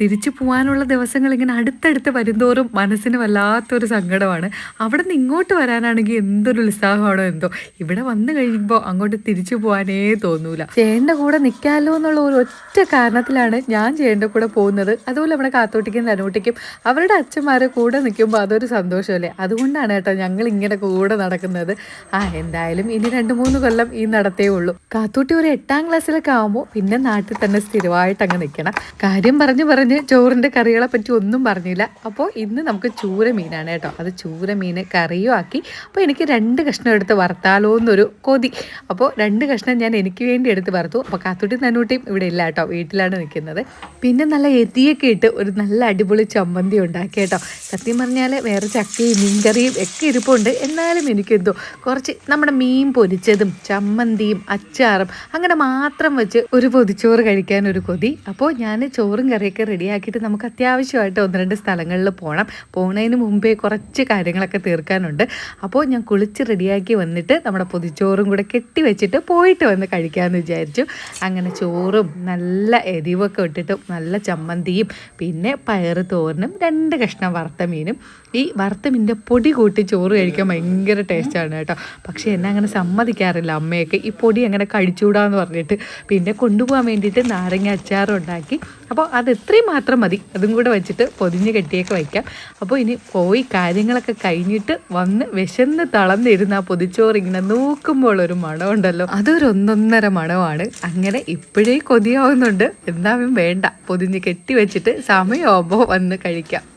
തിരിച്ചു പോകാനുള്ള ദിവസങ്ങൾ ഇങ്ങനെ അടുത്തടുത്ത് വരുന്തോറും മനസ്സിന് വല്ലാത്തൊരു സങ്കടമാണ്. അവിടെ നിന്ന് ഇങ്ങോട്ട് വരാനാണെങ്കിൽ എന്തൊരു ഉത്സാഹമാണോ എന്തോ. ഇവിടെ വന്നു കഴിയുമ്പോൾ അങ്ങോട്ട് തിരിച്ചു പോകാനേ തോന്നൂല. ചേണ്ട കൂടെ നിൽക്കാമല്ലോ എന്നുള്ള ഒരു ഒറ്റ കാരണത്തിലാണ് ഞാൻ ചേണ്ട കൂടെ പോകുന്നത്. അതുപോലെ നമ്മുടെ കാത്തോട്ടിക്കും തനൂട്ടിക്കും അവരുടെ അച്ഛന്മാരെ കൂടെ നിൽക്കുമ്പോൾ അതൊരു സന്തോഷമല്ലേ? അതുകൊണ്ടാണ് കേട്ടോ ഞങ്ങൾ ഇങ്ങനെ കൂടെ നടക്കുന്നത്. ആ എന്തായാലും ഇനി രണ്ട് മൂന്ന് കൊല്ലം ഈ നടത്തേ ഉള്ളൂ. കാത്തൂട്ടി ഒരു എട്ടാം ക്ലാസ്സിലൊക്കെ ആകുമ്പോൾ പിന്നെ നാട്ടിൽ തന്നെ സ്ഥിരമായിട്ട് അങ്ങ് നിൽക്കണം. കാര്യം പറഞ്ഞു പറഞ്ഞ് ചോറിന്റെ കറികളെ പറ്റി ഒന്നും പറഞ്ഞില്ല. അപ്പോൾ ഇന്ന് നമുക്ക് ചൂര മീനാണ് കേട്ടോ. അത് ചൂര മീൻ കറിയും ആക്കി. അപ്പോൾ എനിക്ക് രണ്ട് കഷ്ണം എടുത്ത് വറുത്താലോ എന്നൊരു കൊതി. അപ്പോൾ രണ്ട് കഷ്ണം ഞാൻ എനിക്ക് വേണ്ടി എടുത്ത് വറുത്തു. അപ്പോൾ കാത്തൂട്ടി നന്നൂട്ടിയും ഇവിടെ ഇല്ല കേട്ടോ. വീട്ടിലാണ് നിൽക്കുന്നത്. പിന്നെ നല്ല എതിയൊക്കെ ഇട്ട് ഒരു നല്ല അടിപൊളി ചമ്മന്തി ഉണ്ടാക്കി കേട്ടോ. സത്യം പറഞ്ഞാൽ വേറെ ചക്കയും മീൻകറിയും ഒക്കെ ഇരിപ്പുണ്ട്. എന്നാലും എനിക്കെന്തോ കുറച്ച് നമ്മുടെ മീൻ പൊരിച്ചതും ചമ്മന്തിയും അച്ചാറും അങ്ങനെ മാത്രം വെച്ച് ഒരു പൊതിച്ചോറ് കഴിക്കാൻ ഒരു കൊതി. അപ്പോൾ ഞാൻ ചോറും കറിയൊക്കെ റെഡിയാക്കിയിട്ട് നമുക്ക് അത്യാവശ്യമായിട്ട് ഒന്ന് രണ്ട് സ്ഥലങ്ങളിൽ പോകണം പോകുന്നതിന് മുമ്പേ കുറച്ച് കാര്യങ്ങളൊക്കെ തീർക്കാനുണ്ട്. അപ്പോൾ ഞാൻ കുളിച്ച് റെഡിയാക്കി വന്നിട്ട് നമ്മുടെ പൊതിച്ചോറും കൂടെ കെട്ടി വെച്ചിട്ട് പോയിട്ട് വന്ന് കഴിക്കാമെന്ന് വിചാരിച്ചു. അങ്ങനെ ചോറും നല്ല എരിവൊക്കെ ഇട്ടിട്ട് നല്ല ചമ്മന്തിയും പിന്നെ പയറ് തോരനും രണ്ട് കഷ്ണം വറുത്ത മീനും. ഈ വറുത്ത മീനിന്റെ പൊടി കൂട്ടി ചോറ് കഴിക്കാൻ ഭയങ്കര ടേസ്റ്റാണ് കേട്ടോ. പക്ഷേ എന്നെ അങ്ങനെ സമ്മതിക്കാറില്ല അമ്മയൊക്കെ. ഈ പൊടി അങ്ങനെ കഴിച്ചുകൂടാന്ന് പറഞ്ഞിട്ട്. പിന്നെ കൊണ്ടുപോകാൻ വേണ്ടിയിട്ട് നാരങ്ങ അച്ചാറും ഉണ്ടാക്കി അപ്പോൾ അത് ഇത്രയും മാത്രം മതി. അതും കൂടെ വെച്ചിട്ട് പൊതിഞ്ഞ് കെട്ടിയൊക്കെ വയ്ക്കാം അപ്പോൾ ഇനി പോയി കാര്യങ്ങളൊക്കെ കഴിഞ്ഞിട്ട് വന്ന് വിശന്ന് തളർന്നിരുന്ന ആ പൊതിച്ചോറ് ഇങ്ങനെ നോക്കുമ്പോൾ ഒരു മണമുണ്ടല്ലോ. അതൊരു ഒന്നൊന്നര മണമാണ്. അങ്ങനെ ഇപ്പോഴേ കൊതിയാവുന്നുണ്ട്. എന്താവും വേണ്ട. പൊതിഞ്ഞ് കെട്ടി വെച്ചിട്ട് സമയമാകുമ്പോൾ വന്ന് കഴിക്കാം.